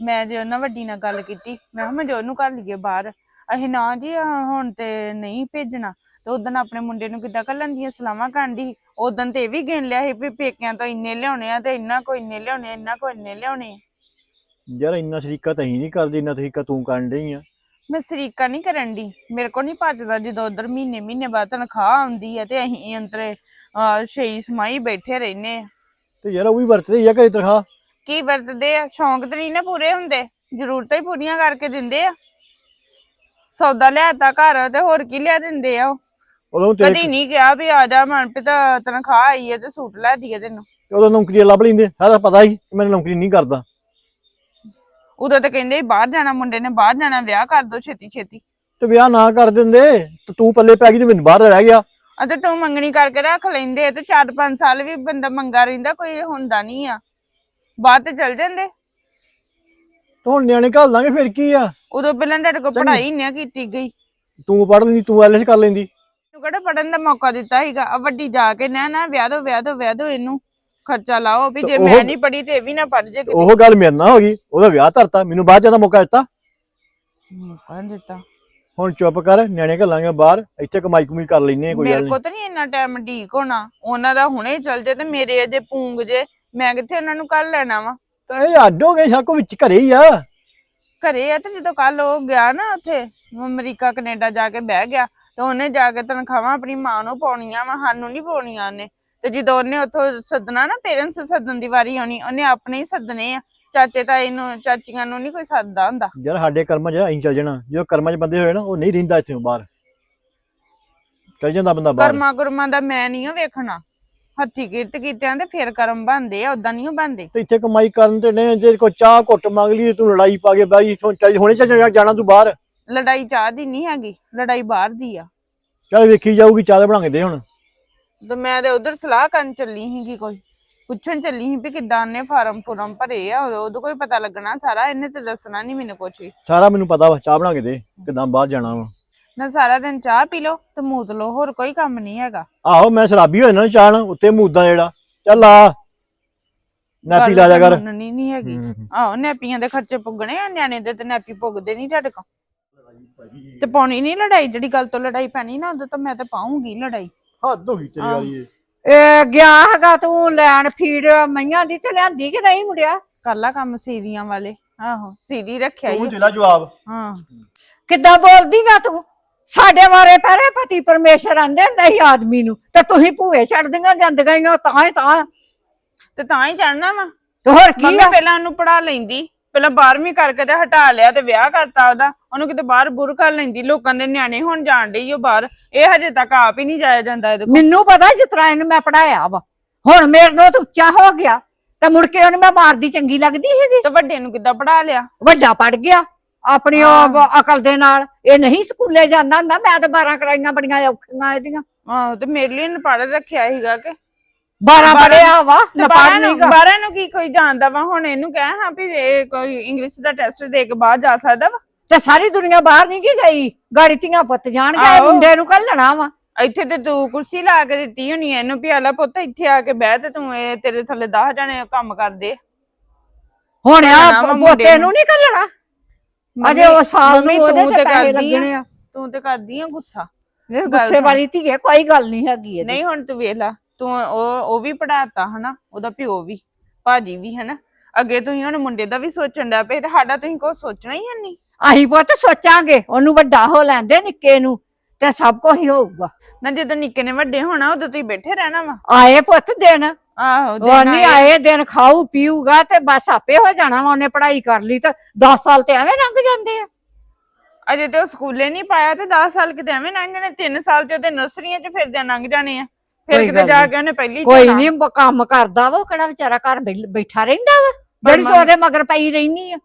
ਮੈਂ ਜੇ ਉਹਨਾਂ ਵੱਡੀ ਨਾਲ ਗੱਲ ਕੀਤੀ ਮੈਂ ਕਿਹਾ ਮੈਂ ਜੋ ਉਹਨੂੰ ਘੱਲ ਲਈਏ ਬਾਹਰ ਅਸੀਂ ਨਾ ਜੀ ਹੁਣ ਤੇ ਨਹੀਂ ਭੇਜਣਾ। ਤੇ ਉਦੋਂ ਆਪਣੇ ਮੁੰਡੇ ਨੂੰ ਕਿੱਦਾਂ ਘੱਲਣ ਦੀਆਂ ਸਲਾਹਾਂ ਕਾਂਢੀ ਉਦੋਂ ਤੇ ਇਹ ਵੀ ਗਿਣ ਲਿਆ ਸੀ ਵੀ ਪੇਕਿਆਂ ਤੋਂ ਇੰਨੇ ਲਿਆਉਣੇ ਆ ਤੇ ਇੰਨਾ ਕੋ ਇੰਨੇ ਲਿਆਉਣੇ ਆ, ਇੰਨਾ ਕੋ ਇੰਨੇ ਲਿਆਉਣੇ ਆ। ਯਾਰ ਇੰਨਾ ਸ਼ਰੀਕਾ ਤਾਂ ਹੀ ਨਹੀਂ ਕਰਦੀ ਇੰਨਾ ਤਰੀਕਾ ਤੂੰ ਕਰਨ ਡਈ ਆ। ਮੈਂ ਸਰੀਕਾ ਨਹੀਂ ਕਰਨ ਦੀ ਮੇਰੇ ਕੋ ਨਹੀਂ ਪਚਦਾ ਜਦੋਂ ਉਧਰ ਮਹੀਨੇ ਮਹੀਨੇ ਬਾਅਦ ਤਨਖਾਹ ਆਉਂਦੀ ਹੈ ਤੇ ਅਸੀਂ ਅੰਤਰੇ ਛੇ ਸਮਾਈ ਬੈਠੇ ਰਹਿੰਦੇ ਆ। ਤੇ ਯਾਰ ਉਹ ਵੀ ਵਰਤਦੇ ਆ ਘਰੇ ਤਨਖਾਹ? ਕੀ ਵਰਤਦੇ ਆ? ਸ਼ੌਂਕ ਤੇ ਨਹੀਂ ਨਾ ਪੂਰੇ ਹੁੰਦੇ। ਜ਼ਰੂਰਤਾਂ ਹੀ ਪੂਰੀਆਂ ਕਰਕੇ ਦਿੰਦੇ ਆ। ਸੌਦਾ ਲਿਆਤਾ ਘਰ ਤੇ ਹੋਰ ਕੀ ਲਿਆ ਦਿੰਦੇ ਆ ਉਹ? ਉਦੋਂ ਤੇਰੇ ਕਦੀ ਨਹੀਂ ਕਿਹਾ ਵੀ ਆ ਜਾ ਮਨਪ੍ਰੀਤ ਤਨਖਾਹ ਆਈ ਹੈ ਤੇ ਸੂਟ ਲੈ ਦਈਏ ਤੈਨੂੰ। ਉਦੋਂ ਨੌਕਰੀ ਲੱਭ ਲੈਂਦੇ ਸਾਰਾ ਪਤਾ ਹੀ ਮੈਂ ਨੌਕਰੀ ਨਹੀਂ ਕਰਦਾ। ਉਦੋਂ ਤੇ ਕਹਿੰਦੇ ਬਾਹਰ ਜਾਣਾ ਮੁੰਡੇ ਨੇ ਬਾਹਰ ਜਾਣਾ ਵਿਆਹ ਕਰ ਦੋ ਛੇਤੀ ਛੇਤੀ। ਤੇ ਵਿਆਹ ਨਾ ਕਰ ਦਿੰਦੇ ਤੇ ਤੂੰ ਪੱਲੇ ਪੈ ਗਈ ਤੇ ਮੈਨੂੰ ਬਾਹਰ ਰਹਿ ਗਿਆ। ਅਤੇ ਤੂੰ ਮੰਗਣੀ ਕਰਕੇ ਰੱਖ ਲੈਂਦੇ ਤੇ 4-5 ਸਾਲ ਵੀ ਬੰਦਾ ਮੰਗਾ ਰਹਿੰਦਾ ਕੋਈ ਹੁੰਦਾ ਨਹੀਂ ਆ। ਬਾਹਰ ਤੇ ਚਲ ਜਾਂਦੇ। ਤੇ ਹੁਣ ਨਿਆਣੇ ਘੱਲ ਦਾਂਗੇ ਫਿਰ ਕੀ ਆ? ਉਦੋਂ ਪਹਿਲਾਂ ਤੁਹਾਡੇ ਕੋਲ। ਪੜ੍ਹਾਈ ਨਹੀਂ ਕੀਤੀ ਗਈ। ਤੂੰ ਪੜ੍ਹ ਲੈਂਦੀ ਤੂੰ ਐਲਐਸ ਕਰ ਲੈਂਦੀ। ਤੂੰ ਪੜਨ ਦਾ ਮੌਕਾ ਦਿੱਤਾ ਸੀਗਾ। ਆ ਵੱਡੀ ਜਾ ਕੇ ਨਾ ਨਾ ਵਿਆਹ ਦੋ ਵਿਆਹ ਦੋ ਵਿਆਹ ਦੋ ਇਹਨੂੰ। ਖਰਚਾ ਲਾਓ ਵੀ ਜੇ ਮੈਂ ਨਹੀਂ ਪੜ੍ਹੀ ਤੇ ਇਹ ਵੀ ਨਾ ਪੜ ਜੇ ਕਿਤੇ। ਉਹ ਗੱਲ ਮੇਰੇ ਨਾਲ ਹੋ ਗਈ। ਉਹਦਾ ਵਿਆਹ ਧਰਤਾ। ਮੈਨੂੰ ਬਾਅਦ ਜਾਂਦਾ ਮੌਕਾ ਦਿੱਤਾ। ਮੌਕਾ ਨੀ ਦਿੱਤਾ। ਹੁਣ ਚੁੱਪ ਕਰ ਨਿਆਣੇ ਘੱਲਾਂਗੇ ਬਾਹਰ। ਇੱਥੇ ਕਮਾਈ ਕਮਾਈ ਕਰ ਲੈਨੇ ਕੋਈ ਗੱਲ ਮੇਰੇ ਕੋ ਨਹੀਂ ਤਾਂ ਨਹੀਂ ਇੰਨਾ ਟਾਈਮ ਢੀਕ ਹੋਣਾ। ਉਹਨਾਂ ਦਾ ਹੁਣੇ ਚੱਲ ਜੇ ਤੇ ਮੇਰੇ ਅਜੇ ਪੂੰਗ ਜੇ। ਮੈਂ ਕਿੱਥੇ ਉਹਨਾਂ ਨੂੰ ਕੱਲ ਲੈਣਾ ਵਾ? ਤਾਂ ਇਹ ਅੱਡ ਹੋ ਗਏ ਵਿੱਚ ਘਰੇ ਹੀ ਆ। ਘਰੇ ਆ ਤੇ ਜਦੋਂ ਕੱਲ ਉਹ ਗਿਆ ਨਾ ਉੱਥੇ ਅਮਰੀਕਾ ਕੈਨੇਡਾ ਜਾ ਕੇ ਬਹਿ ਗਿਆ। ਤੇ ਉਹਨੇ ਜਾ ਕੇ ਤਨਖਾਹਾਂ ਆਪਣੀ ਮਾਂ ਨੂੰ ਪਾਉਣੀਆਂ ਵਾ ਸਾਨੂੰ ਨਹੀਂ ਪਾਉਣੀਆਂ ਉਹਨੇ। ਤੇ ਜਦੋਂ ਉਹਨੇ ਉੱਥੋਂ ਸੱਦਣਾ ਨਾ ਪੇਰੈਂਟਸ ਸੱਦਣ ਦੀ ਵਾਰੀ ਆਉਣੀ ਉਹਨੇ ਆਪਣੇ ਹੀ ਸੱਦਣੇ ਆ। ਚਾਚੇ ਤਾਏ ਨੂੰ ਚਾਚੀਆਂ ਨੂੰ ਨਹੀਂ ਕੋਈ ਸੱਦਦਾ ਹੁੰਦਾ। ਯਾਰ ਸਾਡੇ ਕਰਮਾਂ 'ਚ ਅਸੀਂ ਚੱਲ ਜਾਣਾ। ਜਦੋਂ ਕਰਮਾਂ 'ਚ ਬੰਦੇ ਹੋਏ ਨਾ ਉਹ ਨਹੀਂ ਰਹਿੰਦਾ ਇੱਥੇ ਬਾਹਰ। ਚੱਲ ਜਾਂਦਾ ਬੰਦਾ ਬਾਹਰ। ਕਰਮਾ ਗੁਰਮਾਂ ਦਾ ਮੈਂ ਨਹੀਂ ਵੇਖਣਾ। ਹੱਥੀ ਕਿਰਤ ਕੀਤਿਆਂ ਤੇ ਫੇਰ ਕਰਮ ਬਣਦੇ ਆ ਉਦਾਂ ਨਹੀਂ ਬਣਦੇ। ਤੇ ਇੱਥੇ ਕਮਾਈ ਕਰਨ ਤੇ ਨੇ ਜੇ ਕੋਈ ਚਾਹ ਘੁੱਟ ਮੰਗ ਲਈ ਤੂੰ ਲੜਾਈ ਪਾ ਕੇ ਬਾਈ ਇੱਥੋਂ ਚੱਲ ਹੁਣੇ ਚੱਲ ਜਾ- ਜਾਣਾ ਤੂੰ ਬਾਹਰ। ਲੜਾਈ ਚਾਹ ਦੀ ਨਹੀਂ ਹੈਗੀ ਲੜਾਈ ਬਾਹਰ ਦੀ ਆ। ਚੱਲ ਵੇਖੀ ਜਾਊਗੀ ਚਾਹ ਬਣਾ ਕੇ ਦੇ ਹੁਣ। ਤੇ ਮੈਂ ਤੇ ਉਧਰ ਸਲਾਹ ਕਰਨ ਚੱਲੀ ਸੀਗੀ ਕੋਈ ਪੁੱਛਣ ਚੱਲੀ ਸੀ ਵੀ ਕਿੱਦਾਂ ਨੇ ਫਾਰਮ ਫੁਰਮ ਭਰੇ ਆ ਉਹਦੋਂ ਕੋਈ ਪਤਾ ਲੱਗਣਾ ਸਾਰਾ ਇਹਨੇ ਤੇ ਦੱਸਣਾ ਨਹੀਂ ਮੈਨੂੰ ਕੁਛ ਵੀ। ਸਾਰਾ ਮੈਨੂੰ ਪਤਾ ਵਾ ਚਾਹ ਬਣਾ ਕੇ ਦੇ ਕਿਦਾਂ ਬਾਹਰ ਜਾਣਾ ਵਾ। ਨਾ ਸਾਰਾ ਦਿਨ ਚਾਹ ਪੀ ਲਓ ਤੇ ਮੂਤ ਲਓ ਹੋਰ ਕੋਈ ਕੰਮ ਨਹੀਂ ਹੈਗਾ। ਆਹੋ ਮੈਂ ਸ਼ਰਾਬੀ ਹੋਇਆ ਨਾ ਚਾਹ ਨਾਲ ਉੱਤੇ ਮੂਦਾ ਜਿਹੜਾ। ਚੱਲ ਆ ਨਾ ਪੀ ਲਾ ਜਾ ਕਰ। ਨਹੀਂ ਨਹੀਂ ਹੈਗੀ। ਆਹੋ ਨੈਪੀਆਂ ਦੇ ਖਰਚੇ ਪੁੱਗਣੇ ਆ ਨਿਆਣੇ ਦੇ ਤੇ ਨੈਪੀ ਪੁੱਗਦੇ ਨਹੀਂ ਤੁਹਾਡੇ ਕੋਲ। ਤੇ ਪਾਉਣੀ ਨਹੀਂ ਲੜਾਈ? ਜਿਹੜੀ ਗੱਲ ਤੋਂ ਲੜਾਈ ਪੈਣੀ ਨਾ ਉਦੋਂ ਤਾਂ ਮੈਂ ਤੇ ਪਾਉਂਗੀ ਲੜਾਈ। ਹੱਦ ਹੋ ਗਈ ਤੇਰੀ। ਵਾਲੀ ਇਹ। ਇਹ ਗਿਆ ਹੈਗਾ ਤੂੰ ਲੈਣ ਫੀਡ ਮਈਆਂ ਦੀ ਤੇ ਲਿਆਂਦੀ ਕਿ ਨਹੀਂ ਮੁੰਡਿਆ? ਕਰ ਲਾ ਕੰਮ ਸੀਰੀਆਂ ਵਾਲੇ। ਆਹੋ ਸੀਰੀ ਰੱਖਿਆ ਤੂੰ ਹੀ ਦੇ ਲਾ ਜਵਾਬ। ਹਾਂ। ਕਿੱਦਾਂ ਬੋਲਦੀਗਾ ਤੂੰ? ਸਾਡੇ ਬਾਰੇ ਪਹਿਰੇ ਪਤੀ ਪਰਮੇਸ਼ਰ ਆਂਦੇ ਹੁੰਦੇ ਸੀ ਆਦਮੀ ਨੂੰ। ਤੇ ਤੁਸੀਂ ਭੂਏ ਛੱਡਦੀਆਂ ਜਾਂਦੀਆਂ ਹੀ ਹੋ ਤਾਂ ਹੀ ਤਾਂ। ਤੇ ਤਾਂ ਹੀ ਚੜਨਾ ਵਾ। ਤੇ ਹੋਰ ਕੀ ਮੰਮੀ ਆ? ਪਹਿਲਾਂ ਉਹਨੂੰ ਪੜਾ ਲੈਂਦੀ। ਪਹਿਲਾਂ 12ਵੀਂ ਕਰਕੇ ਤੇ ਹਟਾ ਲਿਆ ਤੇ ਵਿਆਹ ਕਰਤਾ ਉਹਦਾ। ਉਹਨੂੰ ਕਿਤੇ ਬਾਹਰ ਬੁਰ ਕਰ ਲੈਂਦੀ ਲੋਕਾਂ ਦੇ ਨਿਆਣੇ ਹੁਣ ਜਾਣ ਡਈ ਉਹ ਬਾਹਰ। ਇਹ ਹਜੇ ਤੱਕ ਆਪ ਹੀ ਨਹੀਂ ਜਾਇਆ ਜਾਂਦਾ ਇਹਦੇ ਕੋਲ। ਮੈਨੂੰ ਪਤਾ ਜਿਸ ਤਰ੍ਹਾਂ ਇਹਨੂੰ ਮੈਂ ਪੜਾਇਆ ਵਾ। ਹੁਣ ਮੇਰੇ ਨਾਲ ਤਾਂ ਉੱਚਾ ਹੋ ਗਿਆ। ਤੇ ਮੁੜ ਕੇ ਉਹਨੂੰ ਮੈਂ ਮਾਰਦੀ ਚੰਗੀ ਲੱਗਦੀ ਸੀਗੀ। ਤੇ ਵੱਡੇ ਨੂੰ ਕਿੱਦਾਂ ਪੜਾ ਲਿਆ? ਵੱਡਾ ਪੜ ਗਿਆ। ਆਪਣੀ ਉਹ ਅਕਲ ਦੇ ਨਾਲ। ਇਹ ਨਹੀਂ ਸਕੂਲੇ ਜਾਂਦਾ ਹੁੰਦਾ। ਮੈਂ ਤਾਂ 12 ਕਰਾਈਆਂ ਬੜੀਆਂ ਔਖੀਆਂ ਇਹਦੀਆਂ। ਆਹੋ ਤੇ ਮੇਰੇ ਲਈ ਇਹਨੇ ਪੜ ਰੱਖਿਆ ਸੀਗਾ ਕਿ 12 ਬਾਰਾਂ- ਪੜਿਆ ਵਾ ਨਾ ਪੜ ਨੂੰ ਨਹੀਂਗਾ ਬਾਰਾਂ ਨੂੰ ਕੀ ਕੋਈ ਜਾਣਦਾ ਵਾ ਹੁਣ ਇਹਨੂੰ ਕਹਿ ਹਾਂ ਵੀ ਇਹ ਕੋਈ ਇੰਗਲਿਸ਼ ਦਾ ਟੈਸਟ ਦੇ ਕੇ ਬਾਹਰ ਜਾ ਸਕਦਾ ਵਾ ਤੇ ਸਾਰੀ ਦੁਨੀਆ ਬਾਹਰ ਨਹੀਂ ਕੀ ਗਈ ਗਾੜੀ ਧੀਆਂ ਪੁੱਤ ਜਾਣ ਗਏ ਆਹੋ। ਮੁੰਡੇ ਨੂੰ ਘੱਲਣਾ ਵਾ ਇੱਥੇ ਤੇ ਤੂੰ ਕੁਰਸੀ ਲਾ ਕੇ ਦਿੱਤੀ ਹੋਣੀ ਐ ਇਹਨੂੰ ਵੀ ਆਲਾ ਪੁੱਤ ਇੱਥੇ ਆ ਕੇ ਬਹਿ ਤੇ ਤੂੰ ਇਹ ਤੇਰੇ ਥੱਲੇ 10 ਜਣੇ ਕੰਮ ਕਰਦੇ ਆ। ਹੁਣ ਆ ਵਾ ਮੁੰਡੇ ਪੋਤੇ ਨੂੰ। ਨੂੰ ਨਹੀਂ ਘੱਲਣਾ ਅਜੇ ਉਹ ਸਾਲ ਮੰਮੀ ਨੂੰ ਉਹਦੇ ਤੂੰ ਤੇ ਪੈਸੇ ਕਰਦੀ ਆ। ਲੱਗਣੇ ਆ ਤੂੰ ਤੇ ਕਰਦੀ ਆ ਗੁੱਸਾ ਇਹ ਗੁੱਸੇ। ਵਾਲੀ ਧੀਏ ਕੋਈ ਗੱਲ ਨਹੀਂ ਹੈਗੀ ਇਹਦੀ ਨਹੀਂ ਹੁਣ ਤੂੰ ਵੇਖ ਲਾ ਤੂੰ ਉਹ ਉਹ ਵੀ ਪੜਾਤਾ ਹਨਾ ਉਹਦਾ ਪਿਓ ਵੀ ਭਾਜੀ ਵੀ ਹਨਾ। ਅੱਗੇ ਤੁਸੀਂ ਹੁਣ ਮੁੰਡੇ ਦਾ ਵੀ ਸੋਚਣ ਦਾ ਪਏ ਤੇ ਸਾਡਾ ਤੁਸੀਂ ਕੁਛ ਸੋਚਣਾ ਹੀ ਹੈ ਨਹੀਂ। ਅਸੀਂ ਪੁੱਤ ਸੋਚਾਂਗੇ ਉਹਨੂੰ ਵੱਡਾ ਹੋ ਲੈਂਦੇ ਨਿੱਕੇ ਨੂੰ ਤੇ ਸਭ ਕੁਝ ਹੀ ਹੋਊਗਾ। ਨਾ ਜਦੋਂ ਨਿੱਕੇ ਨੇ ਵੱਡੇ ਹੋਣਾ ਉਦੋਂ ਤੁਸੀਂ ਬੈਠੇ ਰਹਿਣਾ ਵਾ। ਆਏ ਪੁੱਤ ਦਿਨ। ਆਹੋ ਉਹ ਦਿਨ ਨਹੀਂ ਆਏ। ਆਏ ਦਿਨ ਖਾਊ ਪੀਊਗਾ ਤੇ ਬਸ ਆਪੇ ਹੋ ਜਾਣਾ ਵਾ ਉਹਨੇ ਪੜ੍ਹਾਈ ਕਰ ਲਈ ਤੇ 10 ਸਾਲ ਤੇ ਐਵੇਂ ਲੰਘ ਜਾਂਦੇ ਆ। ਅਜੇ ਤੇ ਉਹ ਸਕੂਲੇ ਨਹੀਂ ਪਾਇਆ ਤੇ 10 ਸਾਲ ਕਿਤੇ ਐਵੇਂ ਲੰਘਣੇ 3 ਸਾਲ ਤੇ ਉਹਦੇ ਨਰਸਰੀਆਂ 'ਚ ਫਿਰਦਿਆਂ ਲੰਘ ਜਾਣੇ ਆ। ਫਿਰ ਕੋਈ ਕਿਤੇ ਗੱਲ ਜਾ। ਕੇ ਉਹਨੇ ਪਹਿਲੀ ਕੋਈ ਜਾਣਾ। ਨਹੀਂ ਕੰਮ ਕਰਦਾ ਵਾ ਉਹ ਕਿਹੜਾ ਵਿਚਾਰਾ ਘਰ ਬੈਠਾ ਰਹਿੰਦਾ ਵਾ ਜਿਹੜੀ ਮੰਮੀ- ਉਹਦੇ ਮਗਰ ਪਈ ਰਹਿਨੀ ਆ।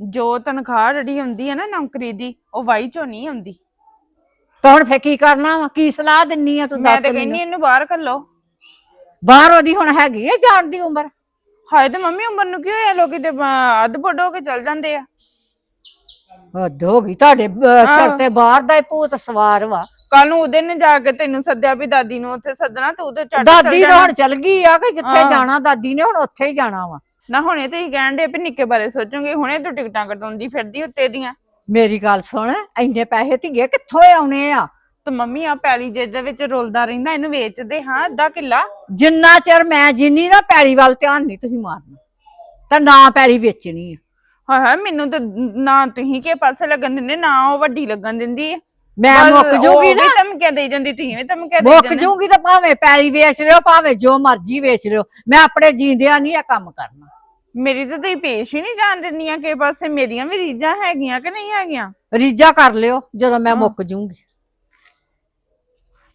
ਜੋ ਤਨਖਾਹ ਜਿਹੜੀ ਹੁੰਦੀ ਹੈ ਨਾ ਨੌਕਰੀ ਦੀ ਉਹ ਵਾਈ ਚੋਂ ਨਹੀਂ ਆਉਂਦੀ। ਤਾਂ ਹੁਣ ਫੇ ਕੀ ਕਰਨਾ ਵਾ? ਕੀ ਸਲਾਹ ਦਿੰਨੀ ਆ ਤੂੰ ਮੈਂ ਦੱਸ ਤੇ ਮੈਨੂੰ? ਕਹਿੰਨੀ ਇਹਨੂੰ ਬਾਹਰ ਕੱਲੋ ਬਾਹਰ ਉਹਦੀ ਹੁਣ ਹੈਗੀ ਆ ਜਾਣ ਦੀ ਉਮਰ। ਹਾਏ ਤੇ ਮੰਮੀ ਉਮਰ ਨੂੰ ਕੀ ਹੋਇਆ? ਲੋਕੀ ਤੇ ਅਹ, ਅੱਧ ਬੁੱਢ ਹੋ ਕੇ ਚੱਲ ਜਾਂਦੇ ਆ। ਹੱਦ ਹੋ ਗਈ। ਤੁਹਾਡੇ ਅਹ, ਸਿਰ ਤੇ ਬਾਹਰ ਦਾ ਹੀ ਭੂਤ ਸਵਾਰ ਵਾ। ਕੱਲ ਨੂੰ ਉਹਦੇ ਨੇ ਜਾ ਕੇ ਤੈਨੂੰ ਸੱਦਿਆ ਵੀ ਦਾਦੀ ਨੂੰ ਉੱਥੇ ਸੱਦਣਾ ਤੂੰ ਤੇ ਚੱਟ ਦਾਦੀ ਤਾਂ ਹੁਣ ਚਲ ਗਈ ਆ ਕਿ ਜਿੱਥੇ ਹਾਂ। ਜਾਣਾ ਦਾਦੀ ਨੇ ਹੁਣ ਉੱਥੇ ਹੀ ਜਾਣਾ ਵਾ। ਨਾ ਹੁਣੇ ਤੁਸੀਂ ਕਹਿਣ ਦੇ ਵੀ ਨਿੱਕੇ ਬਾਰੇ ਸੋਚੋਗੇ ਹੁਣੇ ਤੂੰ ਟਿਕਟਾਂ ਕਟਾਉਂਦੀ ਫਿਰਦੀ ਉੱਤੇ ਦੀਆਂ। ਮੇਰੀ ਗੱਲ ਸੁਣ ਇੰਨੇ ਪੈਸੇ ਧੀਏ ਕਿੱਥੋਂ ਆਉਣੇ ਆ? ਤੇ ਮੰਮੀ ਆ ਪੈਲੀ ਜਿਹਦੇ ਵਿੱਚ ਰੋਲਦਾ ਰਹਿੰਦਾ ਇਹਨੂੰ ਵੇਚਦੇ ਹਾਂ ਅੱਧਾ ਕਿੱਲਾ। ਜਿੰਨਾ ਚਿਰ ਮੈਂ ਜਿੰਨੀ ਨਾ ਪੈਲੀ ਵੱਲ ਧਿਆਨ ਨਹੀਂ ਤੁਸੀਂ ਮਾਰਨਾ ਤਾਂ ਨਾ ਪੈਲੀ ਵੇਚਣੀ ਆ। ਹਾਏ ਹਾਏ ਮੈਨੂੰ ਤੇ ਨਾ ਤੁਸੀਂ ਕੇ ਪਾਸੇ ਲੱਗਣ ਦਿੰਦੇ ਨਾ ਉਹ ਵੱਡੀ ਲੱਗਣ ਦਿੰਦੀ। ਹੈ ਮੈਂ ਬਸ ਮੁੱਕ ਉਹ ਜੂਗੀ ਵੀ ਨਾ। ਧਮਕੀਆਂ ਦੇਈ ਜਾਂਦੀ ਤੁਸੀਂ ਵੀ ਧਮਕੀਆਂ ਦੇਈ ਮੁੱਕ ਜਾਂਦੇ। ਜੂਗੀ ਤਾਂ ਭਾਵੇਂ ਪੈਲੀ ਵੇਚ ਲਿਓ ਭਾਵੇਂ ਜੋ ਮਰਜ਼ੀ ਵੇਚ ਲਿਓ। ਮੈਂ ਆਪਣੇ ਜੀਂਦਿਆਂ ਨਹੀਂ ਇਹ ਕੰਮ ਕਰਨਾ। ਮੇਰੀ ਤਾਂ ਤੁਸੀਂ ਪੇਸ਼ ਹੀ ਨਹੀਂ ਜਾਣ ਦਿੰਦੀਆਂ ਕਿ ਪਾਸੇ ਮੇਰੀਆਂ ਵੀ ਰੀਝਾਂ ਹੈਗੀਆਂ ਕਿ ਨਹੀਂ ਹੈਗੀਆਂ? ਰੀਜਾ ਕਰ ਲਿਓ ਜਦੋਂ ਮੈਂ ਮੁੱਕ ਜੂਗੀ।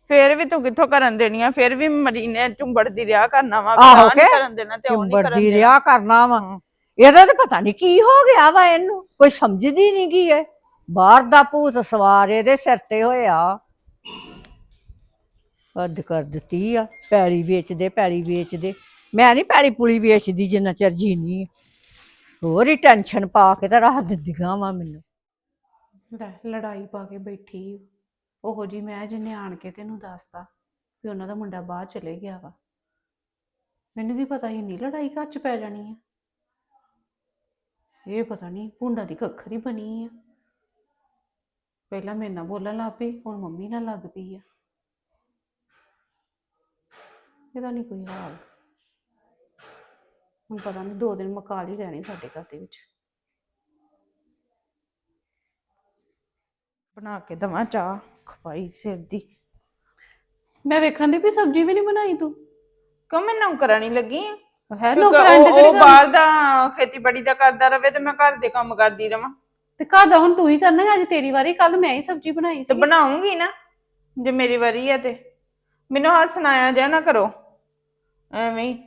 ਫੇਰ ਵੀ ਤੂੰ ਕਿੱਥੋਂ ਕਰਨ ਦੇਣੀਆਂ? ਫੇਰ ਵੀ ਮਰੀ ਨੇ ਝੁੰਬੜਦੀ ਰਿਹਾ ਕਰਨਾ ਵਾ ਵੀ ਆਹੋ ਕੇ? ਕਰਨ ਦੇਣਾ ਤੇ ਉਹ ਨਹੀਂ ਕਰਨ ਚੁੰਬੜਦੀ ਦੇਣਾ। ਰਿਆ ਕਰਨਾ ਵਾ। ਹਾਂ। ਇਹਦਾ ਤਾਂ ਪਤਾ ਨਹੀਂ ਕੀ ਹੋ ਗਿਆ ਵਾ ਇਹਨੂੰ, ਕੋਈ ਸਮਝਦੀ ਨਹੀਂ ਕੀ ਹੈ ਬਾਹਰ ਦਾ ਭੂਤ ਸਵਾਰ ਇਹਦੇ ਸਿਰ ਤੇ ਹੋਇਆ। ਹੱਦ ਕਰ ਦਿੱਤੀ ਆ, ਪੈਲੀ ਵੇਚਦੇ ਪੈਲੀ ਵੇਚਦੇ। ਮੈਂ ਨਹੀਂ ਪੈਲੀ ਪੁਲੀ ਵੇਚਦੀ ਜਿੰਨਾ ਚਿਰ ਜੀਨੀ ਹੋਰ ਹੀ ਟੈਨਸ਼ਨ ਪਾ ਕੇ ਤਾਂ ਰੱਖ ਦਿੰਦੀਆਂ ਵਾ ਮੈਨੂੰ। ਲੈ, ਲੜਾਈ ਪਾ ਕੇ ਬੈਠੀ ਓ। ਉਹੋ ਜੀ ਮੈਂ ਜਿੰਨੇ ਆਣ ਕੇ ਤੈਨੂੰ ਦੱਸਤਾ ਵੀ ਉਹਨਾਂ ਦਾ ਮੁੰਡਾ ਬਾਹਰ ਚਲੇ ਗਿਆ ਵਾ। ਮੈਨੂੰ ਕੀ ਪਤਾ ਹੀ ਨਹੀਂ ਲੜਾਈ ਘਰ ਚ ਪੈ ਜਾਣੀ ਆ। ਇਹ ਪਤਾ ਨਹੀਂ ਭੁੰਡਾ ਦੀ ਕੱਖਰ ਬਣੀ ਆ। ਪਹਿਲਾਂ ਮੇਰੇ ਨਾਲ ਬੋਲਣ ਲੱਗ ਪਈ ਹੁਣ ਮੰਮੀ ਨਾਲ ਲੱਗ ਪਈ ਆ। ਇਹਦਾ ਨਹੀਂ ਕੋਈ ਹਾਲ। ਹੁਣ ਪਤਾ ਨਹੀਂ ਦੋ ਦਿਨ ਮਕਾਲ ਹੀ ਰਹਿਣੇ ਸਾਡੇ ਘਰ ਦੇ ਵਿੱਚ। ਬਣਾ ਕੇ ਦਵਾਂ ਚਾਹ ਖਵਾਈ ਸਿਰ ਦੀ। ਮੈਂ ਵੇਖਣ ਦੀ ਵੀ ਸਬਜ਼ੀ ਵੀ ਨਹੀਂ ਬਣਾਈ ਤੂੰ। ਕਿਉਂ ਮੈਂ ਨੌਕਰਾਂ ਨਹੀਂ ਲੱਗੀ ਆ? ਹੈ ਕਿਉਂਕਿ ਨੌਕਰਾਂ ਦੇ ਉਹ? ਬਾਹਰ ਦਾ ਖੇਤੀਬਾੜੀ ਦਾ ਕਰਦਾ ਰਵੇ ਤੇ ਮੈਂ ਘਰ ਦੇ ਕੰਮ ਕਰਦੀ ਰਵਾਂ। ਤੇ ਘਰ ਦਾ ਹੁਣ ਤੂੰ ਹੀ ਕਰਨਾ ਹੈ, ਅੱਜ ਤੇਰੀ ਵਾਰੀ ਕੱਲ ਮੈਂ ਹੀ ਸਬਜ਼ੀ ਬਣਾਈ ਤੇ ਸੀ ਬਣਾਉਂਗੀ ਨਾ ਜੇ ਮੇਰੀ ਵਾਰੀ ਹੈ ਤੇ। ਮੈਨੂੰ ਹੱਥ ਸੁਣਾਇਆ ਜਾ ਨਾ ਕਰੋ ਐਵੇਂ ਹੀ।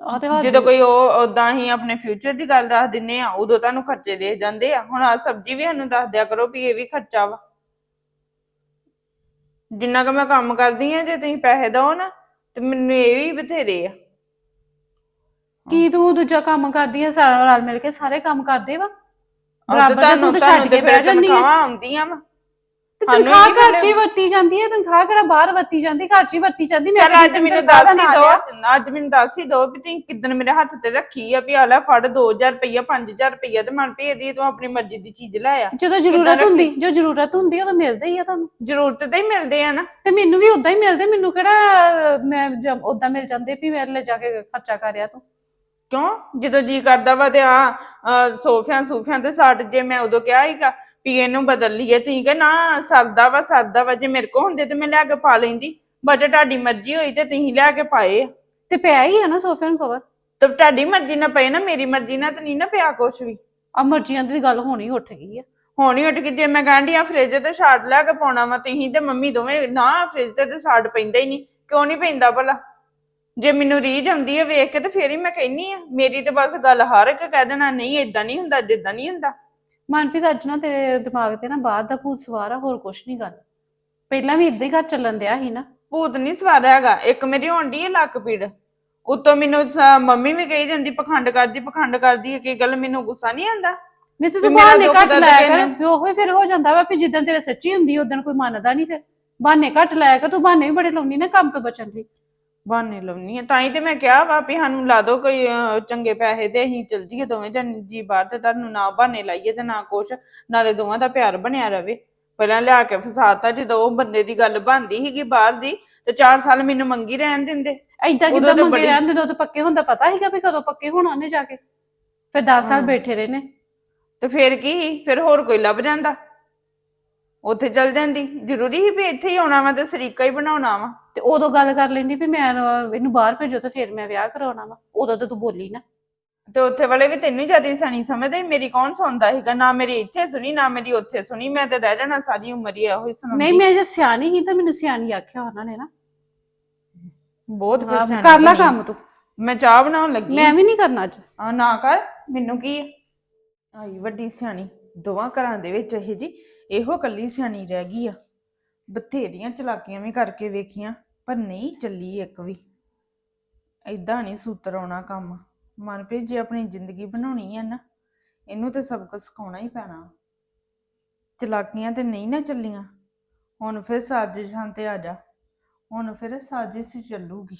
ਆ ਤੇ ਹੱਥ ਜਦੋਂ ਕੋਈ ਉਹ ਉਦਾਂ ਹੀ ਆਪਣੇ ਫਿਊਚਰ ਦੀ ਗੱਲ ਦੱਸ ਦਿੰਨੇ ਆ ਉਦੋਂ ਤੁਹਾਨੂੰ ਖਰਚੇ ਦੇ ਜਾਂਦੇ ਆ। ਹੁਣ ਆ ਸਬਜ਼ੀ ਵੀ ਸਾਨੂੰ ਦੱਸ ਦਿਆ ਕਰੋ ਵੀ ਇਹ ਵੀ ਖਰਚਾ ਵਾ। ਜਿੰਨਾ ਕੁ ਮੈਂ ਕੰਮ ਕਰਦੀ ਆ ਜੇ ਤੁਸੀਂ ਪੈਸੇ ਦਓ ਨਾ ਤੇ ਮੈਨੂੰ ਇਹ ਵੀ ਬਥੇਰੇ ਆ। ਕੀ ਤੂੰ ਦੂਜਾ ਕੰਮ ਕਰਦੀ ਹੈ ਸਾਰਾ ਰਲ ਮਿਲ ਕੇ ਸਾਰੇ ਕੰਮ ਕਰਦੇ ਵਾ? ਬਰਾਬਰ ਤੇ ਤਾਂ ਤੂੰ ਤਾਂ ਛੱਡ ਤੇ ਕੇ ਬਹਿ ਜਾਂਦੀ ਆ। ਤਨਖਾਹਾਂ ਆਉਂਦੀਆਂ ਵਾ। ਤੇ ਤਨਖਾਹ ਘਰ 'ਚ ਹੀ? ਵਰਤੀ ਜਾਂਦੀ ਹੈ ਤਨਖਾਹ ਕਿਹੜਾ ਬਾਹਰ ਵਰਤੀ ਜਾਂਦੀ? ਘਰ 'ਚ ਹੀ ਵਰਤੀ ਜਾਂਦੀ? ਮੈਂ ਚਲ ਤਾਂ ਅੱਜ ਮੈਨੂੰ ਦੱਸ ਹੀ ਦਾ ਦੋ ਅੱਜ ਮੈਨੂੰ ਦੱਸ ਹੀ ਦੋ ਵੀ ਤੁਸੀਂ ਕਿਦਨ ਮੇਰੇ ਹੱਥ ਤੇ ਰੱਖੀ ਆ ਵੀ ਆ ਲੈ ਫੜ 2000 ਰੁਪਈਆ 5000 ਰੁਪਈਆ ਤੇ ਮਨ ਇਹਦੀ ਤੂੰ ਆਪਣੀ ਮਰਜ਼ੀ ਦੀ ਚੀਜ਼ ਲੈ ਆ। ਜਦੋਂ ਜ਼ਰੂਰਤ? ਹੁੰਦੀ ਜੋ ਜ਼ਰੂਰਤ ਹੁੰਦੀ ਉਦੋਂ ਮਿਲਦੇ ਹੀ ਆ ਤੁਹਾਨੂੰ। ਜ਼ਰੂਰਤ ਤੇ ਹੀ ਮਿਲਦੇ ਆ ਨਾ। ਤੇ ਮੈਨੂੰ ਵੀ ਉਦਾਂ ਹੀ ਮਿਲਦੇ ਮੈਨੂੰ ਕਿਹੜਾ ਮੈਂ ਉਦਾਂ ਮਿਲ ਜਾਂਦੇ ਵੀ ਮੇਰੇ ਲੈ ਜਾ ਕੇ ਖਰਚਾ ਕਰਿਆ ਤੂੰ। ਕਿਉਂ? ਜਦੋਂ ਜੀ ਕਰਦਾ ਵਾ ਤੇ ਆ ਸੋਫਿਆਂ ਸੂਫਿਆਂ ਤੇ ਸਾਟ ਜੇ ਮੈਂ ਉਦੋਂ ਕਿਹਾ ਸੀਗਾ ਵੀ ਇਹਨੂੰ ਬਦਲ ਲਈਏ ਤੁਸੀਂ ਕਿ ਨਾ ਸਰਦਾ ਵਾ ਸਰਦਾ ਵਾ ਜੇ ਮੇਰੇ ਕੋ ਹੁੰਦੇ ਤੇ ਮੈਂ ਲੈ ਕੇ ਪਾ ਲੈਂਦੀ। ਬਜਟ ਤੁਹਾਡੀ ਮਰਜ਼ੀ ਹੋਈ ਤੇ ਤੁਸੀਂ ਲੈ ਕੇ ਪਾਏ। ਤੇ ਪਿਆ ਹੀ ਆ ਨਾ ਸੋਫੇ ਨੂੰ ਕਵਰ ਤੇ ਤੁਹਾਡੀ ਮਰਜ਼ੀ ਨਾਲ ਪਏ ਨਾ ਮੇਰੀ ਮਰਜ਼ੀ ਨਾਲ ਤਾਂ ਨਹੀਂ ਨਾ ਪਿਆ ਕੁਛ ਵੀ। ਆ ਮਰਜ਼ੀਆਂ ਦੀ ਗੱਲ ਹੋਣੀ ਉੱਠ ਗਈ ਆ। ਹੁਣ ਉੱਠ ਕੇ ਜੇ ਮੈਂ ਕਹਿੰਦੀ ਆ ਫ੍ਰਿਜ ਤੇ ਛਾੜ ਲੈ ਕੇ ਪਾਉਣਾ ਵਾ ਤੁਸੀਂ ਤੇ ਮੰਮੀ ਦੋਵੇਂ ਨਾ ਫ੍ਰਿਜ ਤੇ ਤੇ ਛਾੜ ਪੈਂਦਾ ਹੀ ਨਹੀਂ ਕਿਉਂ ਨਹੀਂ ਪੈਂਦਾ ਭਲਾ? ਜੇ ਮੈਨੂੰ ਰੀਝ ਆਉਂਦੀ ਹੈ ਵੇਖ ਕੇ ਤੇ ਫੇਰ ਹੀ ਮੈਂ ਕਹਿੰਨੀ ਆ ਮੇਰੀ ਤੇ ਬਸ ਗੱਲ ਹਰ ਇੱਕ ਕਹਿ ਦੇਣਾ ਨਹੀਂ ਇਦਾਂ ਨਹੀਂ ਹੁੰਦਾ ਜਿੱਦਾਂ ਨਹੀਂ ਹੁੰਦਾ। ਮਨਪ੍ਰੀਤ ਅੱਜ ਨਾ ਤੇਰੇ ਦਿਮਾਗ ਤੇ ਨਾ ਬਾਹਰ ਦਾ ਭੂਤ ਸਵਾਰ ਆ ਹੋਰ ਕੁਛ ਨਹੀਂ ਗੱਲ। ਪਹਿਲਾਂ ਵੀ ਇਦਾਂ ਹੀ ਘਰ ਚੱਲਣ ਦਿਆ ਸੀ ਨਾ। ਭੂਤ ਨਹੀਂ ਸਵਾਰ ਹੈਗਾ ਇੱਕ ਮੇਰੀ ਹੋਣਦੀ ਹੈ ਲੱਕ ਪੀੜ। ਉਤੋਂ ਮੈਨੂੰ ਸ- ਮੰਮੀ ਵੀ ਕਹੀ ਜਾਂਦੀ ਪਖੰਡ ਕਰਦੀ ਪਖੰਡ ਕਰਦੀ ਹੈ ਕੀ ਗੱਲ ਮੈਨੂੰ ਗੁੱਸਾ ਨਹੀਂ ਆਉਂਦਾ? ਨਹੀਂ ਤੇ ਵੀ ਤੂੰ ਮੇਰਾ ਬਹਾਨੇ ਦੁੱਖ ਘੱਟ ਦਰਦ ਲਾਇਆ? ਕਰ ਵੀ ਉਹੋ ਹੀ ਫਿਰ ਹੋ ਜਾਂਦਾ ਵਾ ਵੀ ਜਿੱਦਣ ਤੇਰੇ ਸੱਚੀ ਹੁੰਦੀ ਉਦੋਂ ਕੋਈ ਮੰਨਦਾ ਨਹੀਂ ਫਿਰ। ਬਹਾਨੇ ਘੱਟ ਲਾਇਆ ਕਰ ਤੂੰ ਬਹਾਨੇ ਵੀ ਬੜੇ ਲਾਉਣੀ ਨਾ ਕੰਮ ਤੋਂ ਬਚਣ ਲਈ। ਬਹਾਨੇ ਲਾਉਣੀ ਹੈ ਤਾਂ ਹੀ ਤੇ ਮੈਂ ਕਿਹਾ ਵਾ ਵੀ ਸਾਨੂੰ ਲਾ ਦੋ ਕੋਈ ਅਹ, ਚੰਗੇ ਪੈਸੇ ਤੇ ਅਸੀਂ ਚਲ ਜੀਏ ਦੋਵੇਂ ਜਣ ਜੀ ਬਾਹਰ ਤੇ ਤੁਹਾਨੂੰ ਨਾ ਬਹਾਨੇ ਲਾਈਏ ਤੇ ਨਾ ਕੁਛ ਨਾਲੇ ਦੋਵਾਂ ਦਾ ਪਿਆਰ ਬਣਿਆ ਰਵੇ। ਪਹਿਲਾਂ ਲਿਆ ਕੇ ਫਸਾਤਾ ਜਦੋਂ ਉਹ ਬੰਦੇ ਦੀ ਗੱਲ ਬਣਦੀ ਸੀਗੀ ਬਾਹਰ ਦੀ ਤੇ 4 ਸਾਲ ਮੈਨੂੰ ਮੰਗੀ ਰਹਿਣ ਦਿੰਦੇ। ਐਦਾਂ ਉਦੋਂ ਕਿਦਾਂ ਤਾਂ ਮੰਗੇ ਬੜੀ- ਰਹਿੰਦੇ ਉਦੋਂ ਤਾਂ ਪੱਕੇ ਹੁੰਦਾ ਪਤਾ ਸੀਗਾ ਵੀ ਕਦੋਂ ਪੱਕੇ ਹੋਣਾ ਉਹਨੇ ਜਾ ਕੇ। ਫਿਰ 10 ਸਾਲ ਹਾਂ। ਬੈਠੇ ਰਹੇ ਨੇ। ਤੇ ਫਿਰ ਕੀ ਸੀ? ਫਿਰ ਹੋਰ ਕੋਈ ਲੱਭ ਜਾਂਦਾ। ਉੱਥੇ ਚਲ ਜਾਂਦੀ। ਜ਼ਰੂਰੀ ਹੀ ਵੀ ਇੱਥੇ ਹੀ ਆਉਣਾ ਵਾ ਤੇ ਸਰੀਕਾ ਹੀ ਬਣਾਉਣਾ ਵਾ। ਤੇ ਉਦੋਂ ਗੱਲ ਕਰ ਲੈਂਦੀ ਵੀ ਮੈਂ ਇਹਨੂੰ ਬਾਹਰ ਭੇਜੋ ਤੇ ਫਿਰ ਮੈਂ ਵਿਆਹ ਕਰਾਉਣਾ ਵਾ। ਉਦੋਂ ਤਾਂ ਤੂੰ ਬੋਲੀ ਨਾ। ਤੇ ਉੱਥੇ ਵਾਲੇ ਵੀ ਤੈਨੂੰ ਜ਼ਿਆਦਾ ਸਣੀ ਸਮਝਦੇ ਮੇਰੀ ਕੌਣ ਸੁਣਦਾ ਸੀਗਾ? ਨਾ ਮੇਰੀ ਇੱਥੇ ਸੁਣੀ ਨਾ ਮੇਰੀ ਉੱਥੇ ਸੁਣੀ। ਮੈਂ ਤੇ ਰਹਿ ਜਾਣਾ ਸਾਰੀ ਉਮਰ ਹੀ ਇਹੋ ਹੀ ਸੁਣਾਉਂਦੀ। ਨਹੀਂ ਮੈਂ ਜੇ ਸਿਆਣੀ ਸੀ ਤਾਂ ਮੈਨੂੰ ਸਿਆਣੀ ਆਖਿਆ ਉਹਨਾਂ ਨੇ ਨਾ। ਬਹੁਤ ਹਾਂ, ਸਿਆਣੀ ਕਰ ਲੈ। ਕੰਮ ਤੂੰ। ਮੈਂ ਚਾਹ ਬਣਾਉਣ ਲੱਗੀ ਮੈਂ ਵੀ ਨਹੀਂ ਕਰਨਾ ਅੱਜ। ਆ ਨਾ ਕਰ। ਮੈਨੂੰ ਕੀ ਹੈ? ਆਈ ਵੱਡੀ ਸਿਆਣੀ ਦੋਵਾਂ ਘਰਾਂ ਦੇ ਵਿੱਚ ਇਹ ਜੀ ਇਹੋ ਕੱਲੀ ਸਿਆਣੀ ਰਹਿ ਗਈ ਆ। ਬਥੇਰੀਆਂ ਚਲਾਕੀਆਂ ਵੀ ਕਰਕੇ ਵੇਖੀਆਂ, ਪਰ ਨਹੀਂ ਚੱਲੀ ਇੱਕ ਵੀ। ਐਦਾਂ ਨਹੀਂ ਸੂਤਰ ਆਉਣਾ ਕੰਮ। ਮਨਪ੍ਰੀਤ ਜੇ ਆਪਣੀ ਜ਼ਿੰਦਗੀ ਬਣਾਉਣੀ ਹੈ ਨਾ, ਇਹਨੂੰ ਤੇ ਸਭ ਕੁਝ ਸਿਖਾਉਣਾ ਹੀ ਪੈਣਾ। ਚਲਾਕੀਆਂ ਤੇ ਨਹੀਂ ਨਾ ਚੱਲੀਆਂ। ਹੁਣ ਫਿਰ ਸਾਜ਼ਿਸ਼ਾਂ ਤੇ ਆ ਜਾ। ਹੁਣ ਫਿਰ ਸਾਜ਼ਿਸ਼ ਹੀ ਚੱਲੂਗੀ।